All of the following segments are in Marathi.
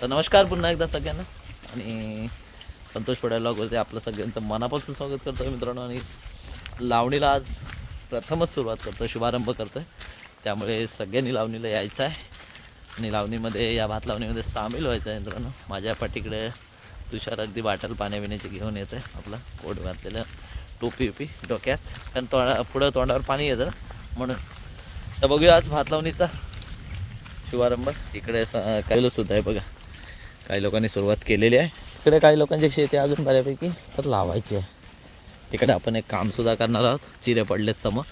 तर नमस्कार पुन्हा एकदा सगळ्यांना. आणि संतोष पडायला लॉगवरती आपलं सगळ्यांचं मनापासून स्वागत करतो आहे मित्रांनो. आणि लावणीला आज प्रथमच सुरुवात करतो शुभारंभ करतो आहे त्यामुळे सगळ्यांनी लावणीला यायचं आहे. आणि लावणीमध्ये या भात लावणीमध्ये सामील व्हायचं आहे मित्रांनो. माझ्या पाठीकडे तुषार अगदी बाटल पाण्याबिण्याची घेऊन येतं आहे आपला कोट घातलेलं टोपी उपी डोक्यात. कारण तोंडा पुढं तोंडावर पाणी येतं म्हणून. तर बघूया आज भात लावणीचा शुभारंभ. इकडे स- काही सुद्धा आहे बघा. काही लोकांनी सुरुवात केलेली आहे. तिकडे काही लोकांची शेती अजून बऱ्यापैकी तर लावायची आहे. तिकडे आपण एक कामसुद्धा करणार आहोत. चिरे पडलेत समोर.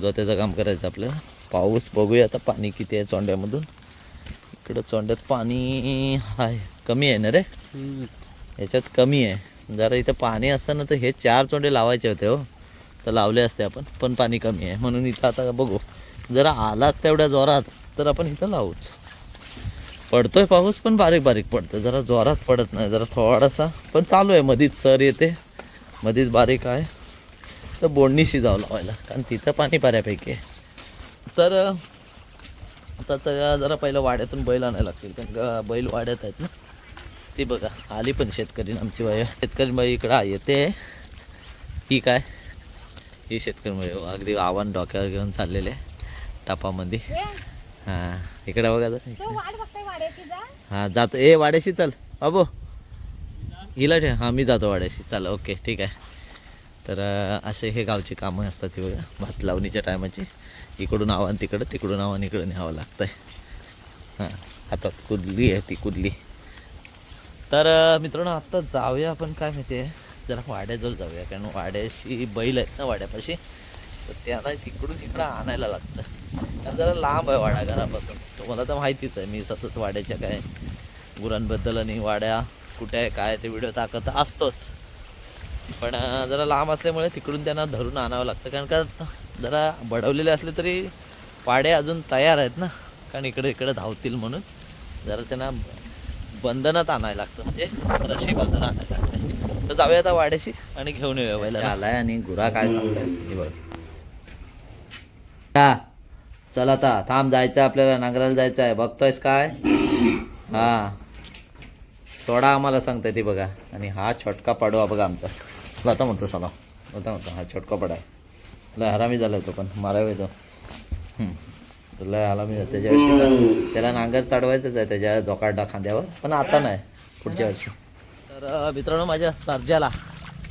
जो त्याचं काम करायचं आपल्याला पाऊस बघूया आता पाणी किती आहे चोंड्यामधून. इकडं चोंड्यात पाणी आहे कमी आहे ना रे? याच्यात कमी आहे. जरा इथं पाणी असताना तर हे चार चोंडे लावायचे होते हो. तर लावले असते आपण पण पाणी कमी आहे. म्हणून इथं आता बघू. जरा आलाच तेवढ्या जोरात तर आपण इथं लावूच. पडतोय पाऊस पण बारीक बारीक पडतो जरा जोरात पडत नाही जरा थोडासा. पण चालू आहे मधीच सर येते. मधीच बारीक आहे. तर बोंडणीशी जावं लावायला कारण तिथं पाणी बऱ्यापैकी आहे. तर आता जरा पहिलं वाड्यातून बैल आणायला लागतील कारण बैल वाड्यात आहेत ना. ती बघा आली पण शेतकरी आमची बाई. शेतकरी बाई इकडं येते. ही काय? ही शेतकरी बाई. अगदी आव्हान डोक्यावर घेऊन चाललेले आहे टापामध्ये. हां इकडे बघा जरा. हां जातो. ए वाड्याशी चल. बाबू हिला ठेव. हां मी जातो वाड्याशी. चल ओके ठीक आहे. तर असे हे गावची कामं असतात ती बघा. भात लावणीच्या टायमाची. इकडून आव्हान तिकडं तिकडून आव्हान इकडं न्यावं लागतं आहे हां हातात कुदली आहे ती कुदली. तर मित्रांनो आत्ता जाऊया आपण काय माहिती आहे? जरा वाड्याजवळ जाऊया. कारण वाड्याशी बैल आहेत ना वाड्यापाशी. तर त्यांना तिकडून इकडं आणायला लागतं. कारण जरा लांब आहे वाडा घरापासून. तुम्हाला तर माहितीच आहे. मी सतत वाड्याच्या काय गुरांबद्दल आणि वाड्या कुठे आहे काय ते व्हिडिओ टाकत असतोच. पण जरा लांब असल्यामुळे तिकडून त्यांना धरून आणावं लागतं. कारण का जरा बडवलेले असले तरी वाडे अजून तयार आहेत ना. कारण इकडे इकडे धावतील म्हणून. जरा त्यांना बंधनात आणायला लागतं. म्हणजे रशी बंधन आणायला लागतं. तर जाऊया आता वाड्याशी आणि घेऊन येऊया आलाय आणि गुरा काय सांगताय? हे बघ. का चल आता थांब जायचं आहे आपल्याला नांगराला जायचं आहे. बघतोयस काय? हा. सोडा आम्हाला सांगताय ती बघा. आणि हा छोटका पाडवा बघा आमचा. आता म्हणतो चला. आता म्हणतो हा छोटका पाडा आहे. लय हरामी झाला तो पण मारावे तो. लय हरामी झाला त्याच्या वर्षी तर त्याला नांगर चढवायचंच आहे त्याच्या जोकाडा खांद्यावर. पण आता नाही पुढच्या वर्षी. तर मित्रांनो माझ्या सर्जाला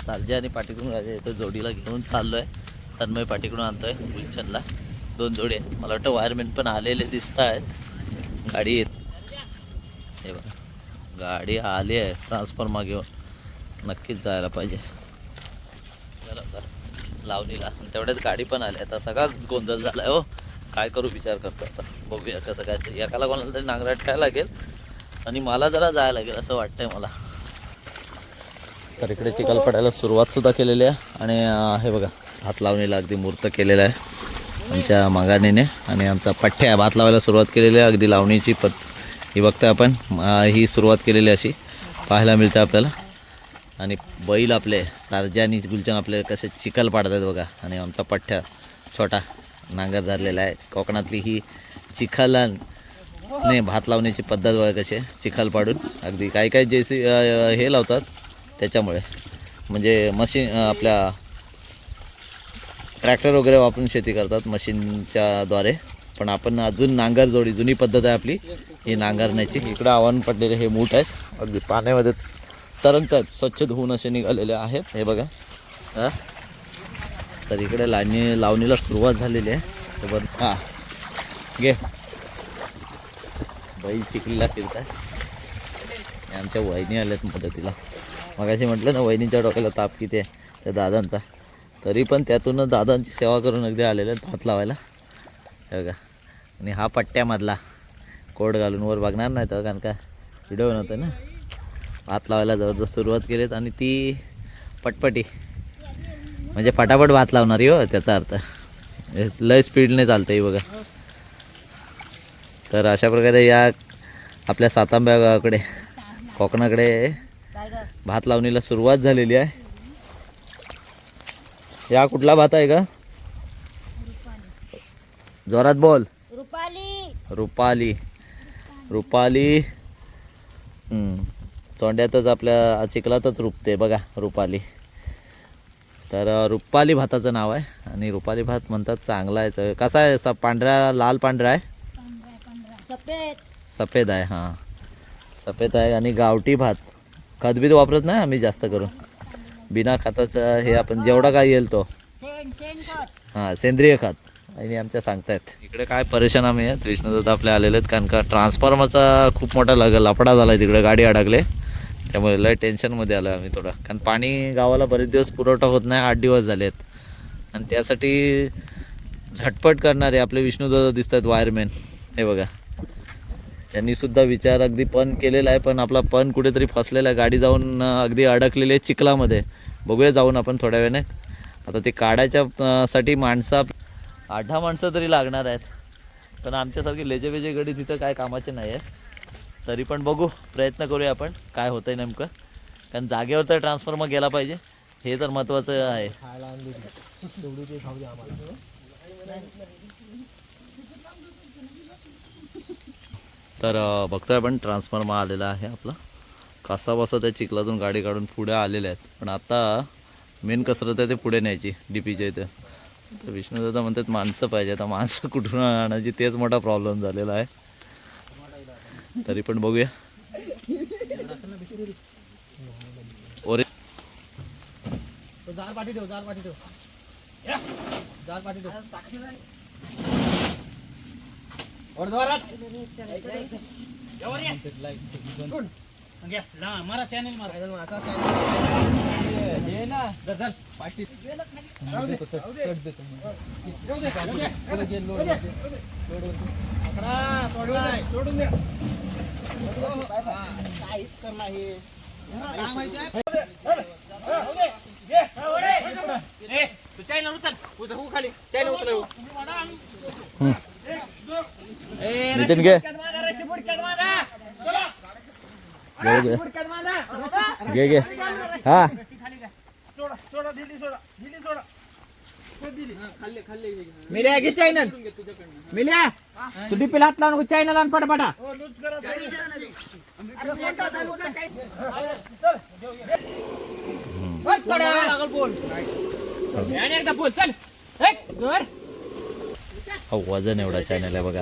सर्जा आणि पाठीकडून राजा इथं जोडीला घेऊन चाललो आहे तन्मय पाठीकडून आणतोय गुलशनला दोन जोडे मला वाटतं वायरमॅन पण आलेले दिसत आहेत. गाडी येत हे बघा. गाडी आली आहे. ट्रान्सफॉर्मा घेऊन नक्कीच जायला पाहिजे. लावणीला तेवढ्याच गाडी पण आली आता सगळाच गोंधळ झाला आहे हो. काय करू विचार करतो आता. बघूया कसं काय तरी. एकाला कोणाला तरी नांगराट काय लागेल? आणि मला जरा जायला लागेल असं वाटतंय मला. तर इकडे चिखल पडायला सुरुवात सुद्धा केलेली आहे. आणि हे बघा. हात लावणीला अगदी मूर्त केलेला आहे. आमच्या मागाणीने आणि आमचा पठ्ठ्या भात लावायला सुरुवात केलेली आहे. अगदी लावणीची पत ही बघता आपण ही सुरुवात केलेली अशी. पाहायला मिळते आपल्याला. आणि बैल आपले सारजानी गुलचन आपले कसे चिखल पाडतात बघा. आणि आमचा पठ्ठ्या छोटा नांगर झालेला आहे. कोकणातली ही चिखला नाही भात लावण्याची पद्धत बघा कशी आहे. चिखल पाडून अगदी. काही काही जे सी हे लावतात त्याच्यामुळे. म्हणजे मशीन आपल्या ट्रॅक्टर वगैरे वापरून शेती करतात मशीनच्या द्वारे. पण आपण अजून नांगर जोडी जुनी पद्धत आहे आपली. ही नांगरण्याची इकडं आव्हान पडलेले हे मूठ आहेत. अगदी पाण्यामध्ये तरंगतात. स्वच्छ धुवून असे निघालेले आहेत. हे बघा. तर इकडे लावणी लावणीला सुरुवात झालेली आहे. तर बरं हां. घे. बैल चिखलीला फिरतात आमच्या वहिनी आल्यात मदतीला. मगाशी म्हटलं ना वहिनीच्या डोक्याला ताप किती आहे. त्या दादांचा. तरी पण त्यातूनच दादांची सेवा करून अगदी आलेले आहेत भात लावायला. हे बघा. आणि हा पट्ट्यामधला कोड घालून वर बघणार नाही तर कारण का व्हिडिओ नव्हतं ना? भात लावायला जबरदस्त सुरुवात केलीत आणि ती पटपटी. म्हणजे फटाफट भात लावणारी हो त्याचा अर्थ. लय स्पीडने चालतं ही बघा. तर अशा प्रकारे या आपल्या सातांब्या गावाकडे कोकणाकडे भात लावणीला सुरुवात झालेली आहे. या कुठला भात आहे का? जोरात बोल. रुपाली. रुपाली. रुपाली. चोंड्यातच आपल्या चिखलातच रुपते बघा रुपाली. तर रुपाली भाताचं नाव आहे. आणि रुपाली भात म्हणतात चांगला आहे. च- कसा आहे? सा पांढरा लाल पांढरा आहे? सफेद. सफेद आहे हां. सफेद आहे आणि गावठी भात. खतबीत वापरत नाही आम्ही जास्त करून? बिना खताचं हे आपण जेवढा काय येईल तो. शेण हां सेंद्रिय खत. आणि आमच्या सांगतायत. इकडे काय परेशान आम्ही आहेत. विष्णुदत्त आपले आलेले आहेत. कारण का ट्रान्सफॉर्मरचा खूप मोठा लग लफडा झाला आहे तिकडे. गाडी अडकले. त्यामुळे लय टेन्शनमध्ये आलो आम्ही थोडं. कारण पाणी गावाला बरेच दिवस पुरवठा होत नाही. आठ दिवस झाले आहेत. आणि त्यासाठी झटपट करणारे आपले विष्णुदत्त दिसत आहेत वायरमॅन हे बघा. यांनी सुद्धा विचार अगदी पण केलेला आहे पण आपला पण कुठेतरी फसलेला आहे. गाडी जाऊन अगदी अडकलेली आहे चिखलामध्ये. बघूया जाऊन आपण थोड्या वेळाने. आता ते काढायच्या साठी माणसं आठ दहा माणसं तरी लागणार आहेत. पण आमच्यासारखी लेजेबेजे गडी तिथं काय कामाचे नाही आहे तरी पण बघू प्रयत्न करूया आपण काय होतंय नेमकं. कारण जागेवर तर ट्रान्सफॉर्मर गेला पाहिजे. हे तर महत्त्वाचं आहे. तर बघतोय आपण. ट्रान्सफॉर्मर आलेला आहे आपला. कसा बसा त्या चिखलातून गाडी काढून पुढे आलेल्या आहेत. पण आता मेन कसरत आहे ते पुढे न्यायची डी पीच्या इथे. तर विष्णुदादा म्हणतात माणसं पाहिजे. आता माणसं कुठून आणायची? तेच मोठा प्रॉब्लेम झालेला आहे. तरी पण बघूया. ओरे. पाठी ठेव पाठी ठेव. पाठी ठेव. मारा चॅनल मारा. सोडून द्या काहीच कर नाही. काय माहिती तू चॅनल उचल. उचल हो खाली. चॅनल उचल. नितीन घे. हा. मिल्या घे चॅनल. मिल्या तू हात लावून चॅनल आण पटापटा. एकदा बोल चल. हा वजन एवढा चॅनल आहे बघा.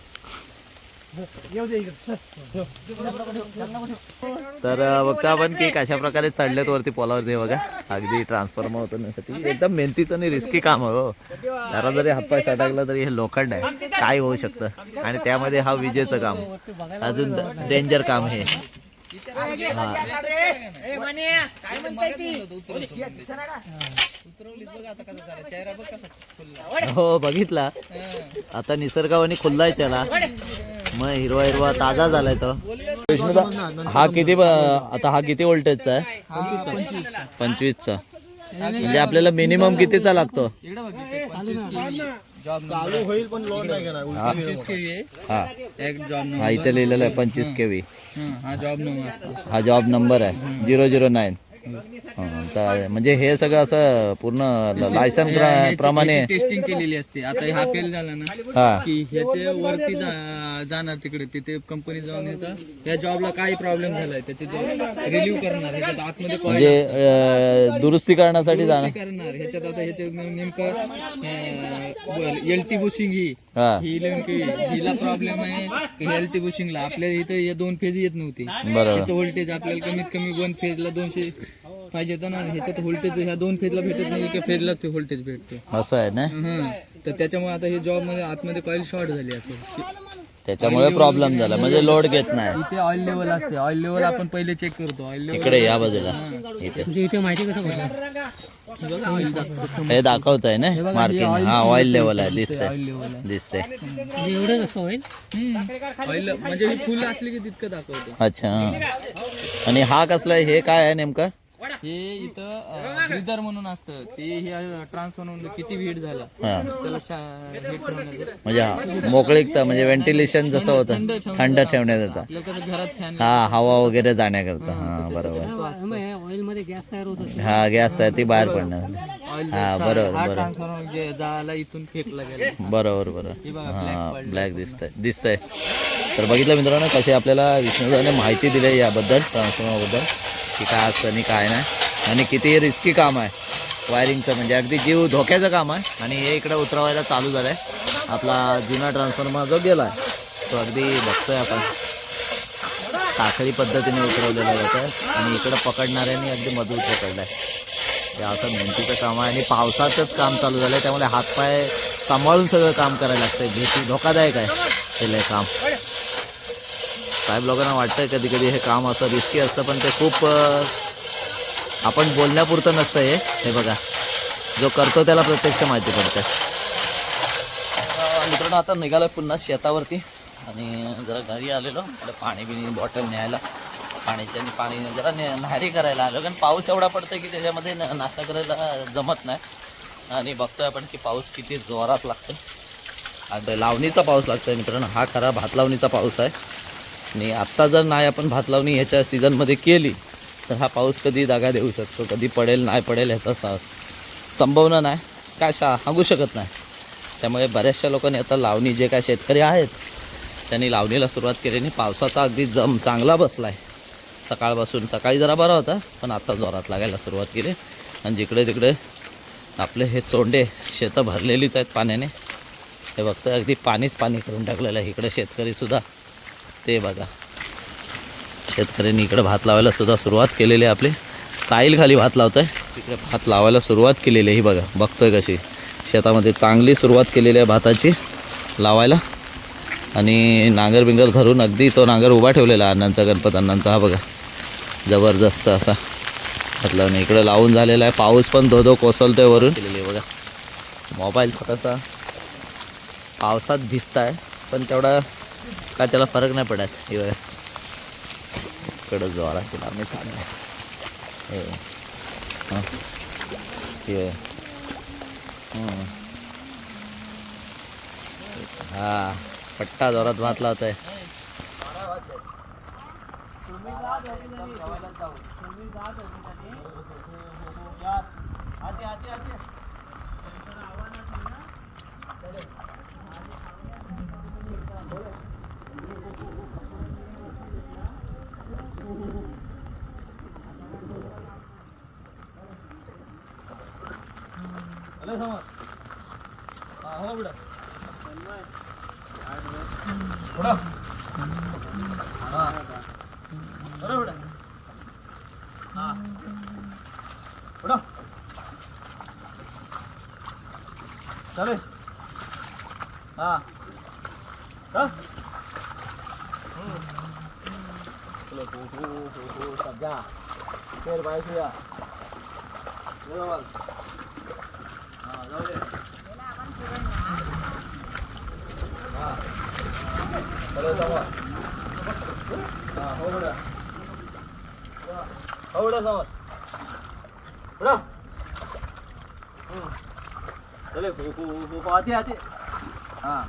तर बघता आपण की कशा प्रकारे चढलेत वरती पोलावरती बघा. अगदी ट्रान्सफॉर्मर होण्यासाठी एकदम मेहनतीचं आणि रिस्की काम आहे हो. जरा जरी हातपाय सटकला तरी हे लोखंड आहे. काय होऊ शकतं? आणि त्यामध्ये हा विजेचं काम. अजून डेंजर काम हे. हो बघितला. आता निसर्गावानी खुल्लाय त्याला मग हिरवा हिरवा ताजा झालाय तो. हा किती ब- आता हा किती व्होल्टेजचा आहे? पंचवीसचा. म्हणजे आपल्याला मिनिमम कितीचा लागतो? चालू होईल पण लोड नाही घेणार हा. हा एक जॉब हा इथे लिहिलेलं आहे पंचवीस के व्ही हा जॉब नंबर हा जॉब नंबर आहे. झिरो झिरो नाईन तर म्हणजे हे सगळं असं पूर्ण लायसन प्रमाणे टेस्टिंग केलेली असते. आता हा फेल झाला ना की ह्याचे वरती जाणार तिकडे तिथे कंपनी जाऊन ह्याचा या जॉबला काय प्रॉब्लेम झालाय त्याचे रिलीव्ह करणार ह्याच्यात आतमध्ये म्हणजे दुरुस्ती करण्यासाठी जाणार. करणार ह्याच्यात आता ह्याचे नेमकं एल टी बुशिंग ही नेमकी हिला प्रॉब्लेम आहे एल टी बुशिंगला आपल्या इथे या दोन फेज येत नव्हती. बरोबर. व्होल्टेज आपल्याला कमीत कमी वन फेजला दोनशे पाहिजे होतं ना ह्याच्यात व्होल्टेज ह्या दोन फेजला भेटत नाही एका फेजला ते व्होल्टेज भेटतो. असं आहे ना. तर त्याच्यामुळे आता हे जॉबमध्ये आतमध्ये कॉईल शॉर्ट झाली असं. त्याच्यामुळे प्रॉब्लेम झाला. म्हणजे लोड घेत नाही. इथे ऑइल लेवल असते. ऑइल लेवल आपण पहिले चेक करतो. ऑइल लेवल इकडे या बाजूला. इथे. इथे माहिती कसं हे दाखवत आहे ना मार्किंग हा ऑइल लेवल आहे दिसतंय. ऑइल लेवल दिसतंय एवढं कसं होईल? ऑइल म्हणजे ही फुल असली की तितकं दाखवतो अच्छा हा. आणि हा कसला आहे? हे काय आहे नेमकं? हे इथं ब्रिदर म्हणून असतं. ते हे ट्रान्सफर म्हणून किती हीट झाला. त्याला शा- हे ठेवण्याचं. म्हणजे मोकळीकता म्हणजे व्हेंटिलेशन जसं होतं थंड ठेवण्यात येतं आपल्या तर घरात फॅन हा हवा वगैरे जाण्याकरता. हा बरोबर. ऑइलमध्ये गॅस तयार होत हा गॅस आहे ती बाहेर पडणार. ऑइल हा बरोबर हा बरोबर ट्रान्सफॉर्मर इथून फेकला गेला. बरोबर बरोबर. हे बघा हा ब्लॅक पडलं. ब्लॅक दिसतंय दिसतंय. तर बघितलं मित्रांनो कशी आपल्याला विष्णुदाने माहिती दिली याबद्दल ट्रान्सफॉर्मरबद्दल की काय असतं आणि काय नाही. आणि किती रिस्की काम आहे. वायरिंगचं म्हणजे अगदी जीव धोक्याचं काम आहे. आणि हे इकडे उतरवायला चालू झालं आहे आपला जुना ट्रान्सफॉर्मर जो गेला आहे तो अगदी बघतोय आपण. साखळी पद्धतीने उतरवलेला जात आहे आणि इकडं पकडणाऱ्यांनी अगदी मजबूत पकडलं आहे हे असं मेहनतीचं काम आहे. आणि पावसातच काम चालू झालं आहे त्यामुळे हातपाय सांभाळून सगळं काम करायला लागतंय. भीती धोकादायक आहे. केलं हे काम. साहेब लोकांना वाटतं कधी कधी हे काम असं रिस्की असतं पण ते खूप आपण बोलण्यापुरतं नसतं हे. हे बघा. जो करतो त्याला प्रत्यक्ष माहिती पडतं. मित्रांनो आता निघालो पुन्हा शेतावरती. आणि जरा घरी आलेलो. आपलं पाणी बिणी बॉटल न्यायला. पाण्याची आणि पाणी जरा ने न्याहारी करायला आलो. कारण पाऊस एवढा पडतो की त्याच्यामध्ये न- नाश्ता करायला जमत नाही. आणि बघतोय आपण की पाऊस किती जोरात लागतो आता लावणीचा पाऊस लागतोय मित्रांनो. हा खरा भात लावणीचा पाऊस आहे. आणि आत्ता जर नाही आपण भात लावणी ह्याच्या सीझनमध्ये केली तर हा पाऊस कधी जागा देऊ शकतो? कधी पडेल नाही पडेल ह्याचा साहस संभवना नाही. काय शा सांगू शकत नाही. त्यामुळे बऱ्याचशा लोकांनी आता लावणी जे काय शेतकरी आहेत त्यांनी लावणीला सुरुवात केली आणि पावसाचा अगदी जम चांगला बसला आहे सकाळपासून सकाळी जरा बरा होता पण आत्ता जोरात लागायला सुरुवात केली. आणि जिकडे तिकडे आपले हे चोंडे शेतं भरलेलीच आहेत पाण्याने. हे बघतं अगदी पाणीच पाणी करून टाकलेलं आहे. इकडे शेतकरीसुद्धा ते बघा. शेतकऱ्यांनी इकडे भात लावायला सुद्धा सुरुवात केलेली आहे आपली. साईल खाली भात लावत आहे तिकडे भात लावायला सुरुवात केलेली आहे. ही बघा बघतोय कशी. शेतामध्ये चांगली सुरुवात केलेली आहे भाताची लावायला. आणि नांगर बिंगर धरून अगदी तो नांगर उभा ठेवलेला आहे अण्णांचा गणपत अण्णांचा हा बघा. जबरदस्त असा. म्हटलं आणि इकडं लावून झालेला आहे. पाऊस पण धो धो कोसळतोय वरून. केलेली आहे बघा. मोबाईल थोडासा पावसात भिजताय पण तेवढा काय त्याला फरक नाही पडत? हे बघा. इकडं जोराची लावणी चालू आहे हे. हा. पट्टा जोरात भात होता. आहे चलो हो हो हो हो सब जा फिर बाय से आते आते हाँ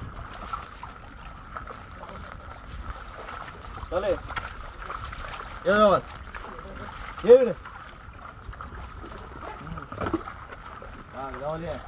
चले ये बाबा ये 了解。